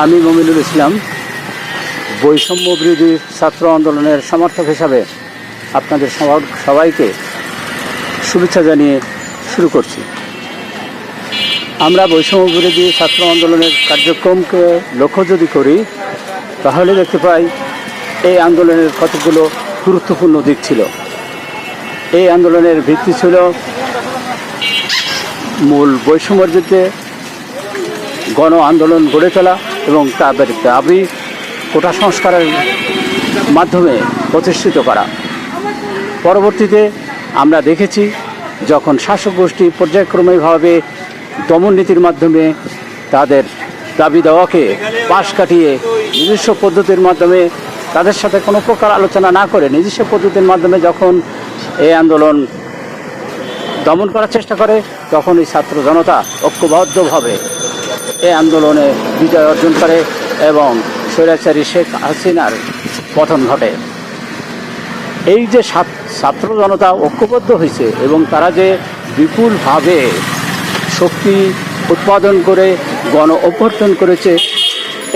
আমি মমিনুল ইসলাম, বৈষম্য বিরোধী ছাত্র আন্দোলনের সমর্থক হিসাবে আপনাদের সবাইকে শুভেচ্ছা জানিয়ে শুরু করছি। আমরা বৈষম্য বিরোধী ছাত্র আন্দোলনের কার্যক্রমকে লক্ষ্য যদি করি, তাহলে দেখতে পাই এই আন্দোলনের কতগুলো গুরুত্বপূর্ণ দিক ছিল। এই আন্দোলনের ভিত্তি ছিল মূল বৈষম্যের বিরুদ্ধে গণ আন্দোলন গড়ে তোলা এবং তাদের দাবি কোটা সংস্কারের মাধ্যমে প্রতিষ্ঠিত করা। পরবর্তীতে আমরা দেখেছি যখন শাসক গোষ্ঠী পর্যায়ক্রমিকভাবে দমন নীতির মাধ্যমে তাদের দাবি দেওয়াকে পাশ কাটিয়ে নিজস্ব পদ্ধতির মাধ্যমে তাদের সাথে কোনো প্রকার আলোচনা না করে নিজস্ব পদ্ধতির মাধ্যমে যখন এই আন্দোলন দমন করার চেষ্টা করে তখন এই ছাত্র জনতা ঐক্যবদ্ধভাবে এই আন্দোলনে বিজয় অর্জন করে এবং স্বৈরাচারী শেখ হাসিনার পতন ঘটে। এই যে ছাত্র জনতা ঐক্যবদ্ধ হয়েছে এবং তারা যে বিপুলভাবে শক্তি উৎপাদন করে, গণ অভ্যর্থন করেছে,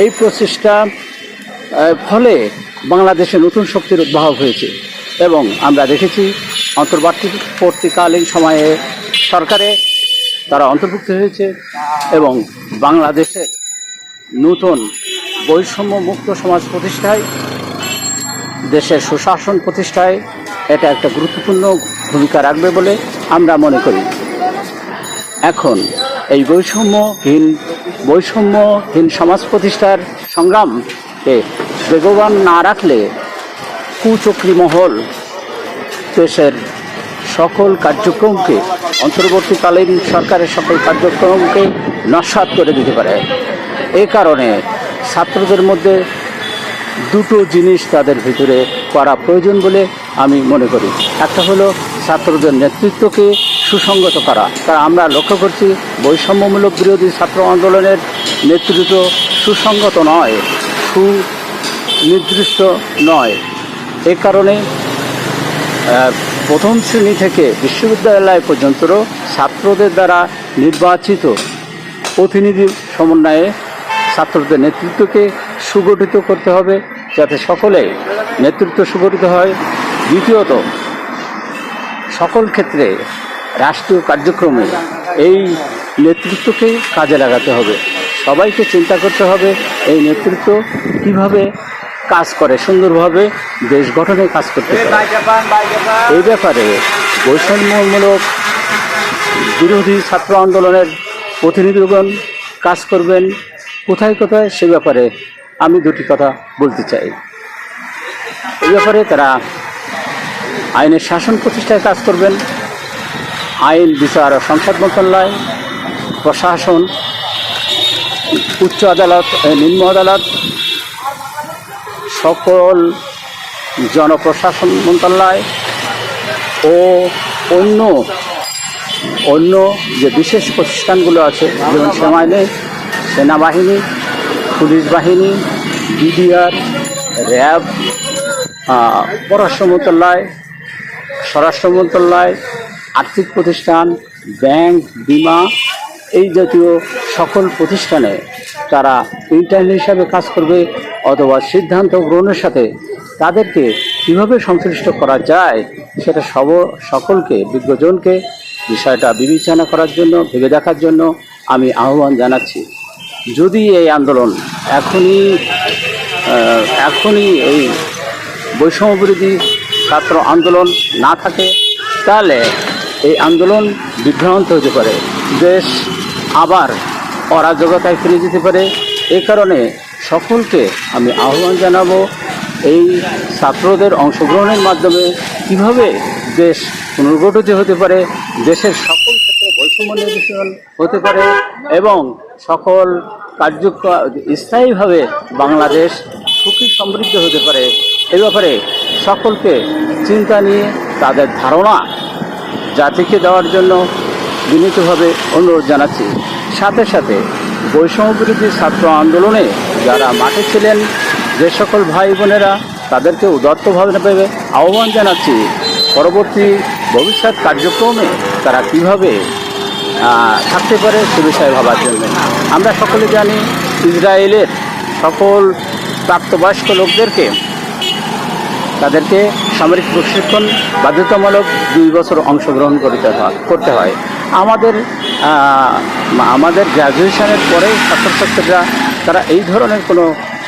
এই প্রচেষ্টা ফলে বাংলাদেশে নতুন শক্তির উদ্ভাব হয়েছে এবং আমরা দেখেছি অন্তর্বর্তীকালীন সময়ে সরকারে তারা অন্তর্ভুক্ত হয়েছে এবং বাংলাদেশে নতুন বৈষম্য মুক্ত সমাজ প্রতিষ্ঠায়, দেশের সুশাসন প্রতিষ্ঠায় এটা একটা গুরুত্বপূর্ণ ভূমিকা রাখবে বলে আমরা মনে করি। এখন এই বৈষম্যহীন বৈষম্যহীন সমাজ প্রতিষ্ঠার সংগ্রামকে বেগবান না রাখলে কুচক্রী মহল দেশের সকল কার্যক্রমকে অন্তর্বর্তীকালীন সরকারের সকল কার্যক্রমকে নস্বাত করে দিতে পারে। এই কারণে ছাত্রদের মধ্যে দুটো জিনিস তাদের ভিতরে করা প্রয়োজন বলে আমি মনে করি। একটা হলো ছাত্রদের নেতৃত্বকে সুসংগত করা। তা আমরা লক্ষ্য করছি বৈষম্যমূলক বিরোধী ছাত্র আন্দোলনের নেতৃত্ব সুসংগত নয়, সুনির্দিষ্ট নয়। এ কারণে প্রথম শ্রেণি থেকে বিশ্ববিদ্যালয় পর্যন্ত ছাত্রদের দ্বারা নির্বাচিত প্রতিনিধি সমন্বয়ে ছাত্রদের নেতৃত্বকে সুগঠিত করতে হবে যাতে সকলে নেতৃত্ব সুগঠিত হয়। দ্বিতীয়ত, সকল ক্ষেত্রে রাষ্ট্রীয় কার্যক্রমে এই নেতৃত্বকে কাজে লাগাতে হবে। সবাইকে চিন্তা করতে হবে এই নেতৃত্ব কীভাবে কাজ করে সুন্দরভাবে দেশ গঠনে কাজ করতে পারে। এই ব্যাপারে বৈষম্যমূলক বিরোধী ছাত্র আন্দোলনের প্রতিনিধিগণ কাজ করবেন। কোথায় কোথায় সে ব্যাপারে আমি দুটি কথা বলতে চাই। এই ব্যাপারে তারা আইনের শাসন প্রতিষ্ঠায় কাজ করবেন। আইন বিচার ও সংসদ মন্ত্রণালয় প্রশাসন উচ্চ আদালত নিম্ন আদালত সকল জনপ্রশাসন মন্ত্রণালয় ও অন্য অন্য যে বিশেষ প্রতিষ্ঠানগুলো আছে, যেমন সেনাবাহিনী সেনাবাহিনী, পুলিশ বাহিনী, বিডিআর, র্যাব পররাষ্ট্র মন্ত্রণালয়, স্বরাষ্ট্র মন্ত্রণালয়, আর্থিক প্রতিষ্ঠান, ব্যাংক, বিমা, এই জাতীয় সকল প্রতিষ্ঠানে তারা ইন্টার্ন হিসাবে কাজ করবে। অথবা সিদ্ধান্ত গ্রহণের সাথে তাদেরকে কীভাবে সংশ্লিষ্ট করা যায়, সেটা সব সকলকে, বিজ্ঞজনকে বিষয়টা বিবেচনা করার জন্য, ভেবে দেখার জন্য আমি আহ্বান জানাচ্ছি। যদি এই আন্দোলন এখনই এখনই এই বৈষম্যবিরোধী ছাত্র আন্দোলন না থাকে, তাহলে এই আন্দোলন বিভ্রান্ত হতে পারে। দেশ আবার অরাজকতায় ফিরে যেতে পারে। এই কারণে সকলকে আমি আহ্বান জানাব এই ছাত্রদের অংশগ্রহণের মাধ্যমে কীভাবে দেশ পুনর্গঠিত হতে পারে, দেশের সকল ক্ষেত্রে বৈষম্য নিরসন হতে পারে এবং সকল কার্যক্রম স্থায়ীভাবে বাংলাদেশ সুখী সমৃদ্ধ হতে পারে। এ ব্যাপারে সকলকে চিন্তা নিয়ে তাদের ধারণা জাতিকে দেওয়ার জন্য বিনীতভাবে অনুরোধ জানাচ্ছি। সাথে সাথে বৈষম্য বিরোধী ছাত্র আন্দোলনে যারা মাঠে ছিলেন, যে সকল ভাই বোনেরা তাদেরকে উদাত্তভাবে ভেবে আহ্বান জানাচ্ছি, পরবর্তী ভবিষ্যৎ কার্যক্রমে তারা কীভাবে থাকতে পারে সে বিষয়ে ভাবার জন্য। আমরা সকলে জানি ইসরায়েলের সকল প্রাপ্তবয়স্ক লোকদেরকে, তাদেরকে সামরিক প্রশিক্ষণ, বাধ্যতামূলক দুই বছর অংশগ্রহণ করতে হয় করতে হয়। আমাদের আমাদের গ্র্যাজুয়েশনের পরে ছাত্রছাত্রীরা তারা এই ধরনের কোনো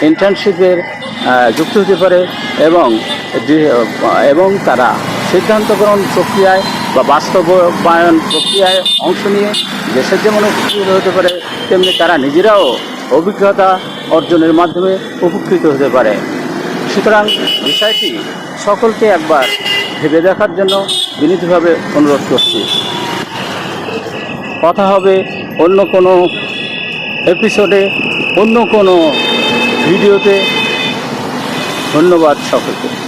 ইন্টার্নশিপের যুক্ত হতে পারে এবং এবং তারা সিদ্ধান্ত গ্রহণ প্রক্রিয়ায় বা বাস্তবায়ন প্রক্রিয়ায় অংশ নিয়ে দেশের যেমন উপকৃত হতে পারে, তেমনি তারা নিজেরাও অভিজ্ঞতা অর্জনের মাধ্যমে উপকৃত হতে পারে। সুতরাং বিষয়টি সকলকে একবার ভেবে দেখার জন্য বিনীতভাবে অনুরোধ করছি। কথা হবে অন্য কোনো এপিসোডে অন্য কোনো ভিডিওতে ধন্যবাদ সকলকে।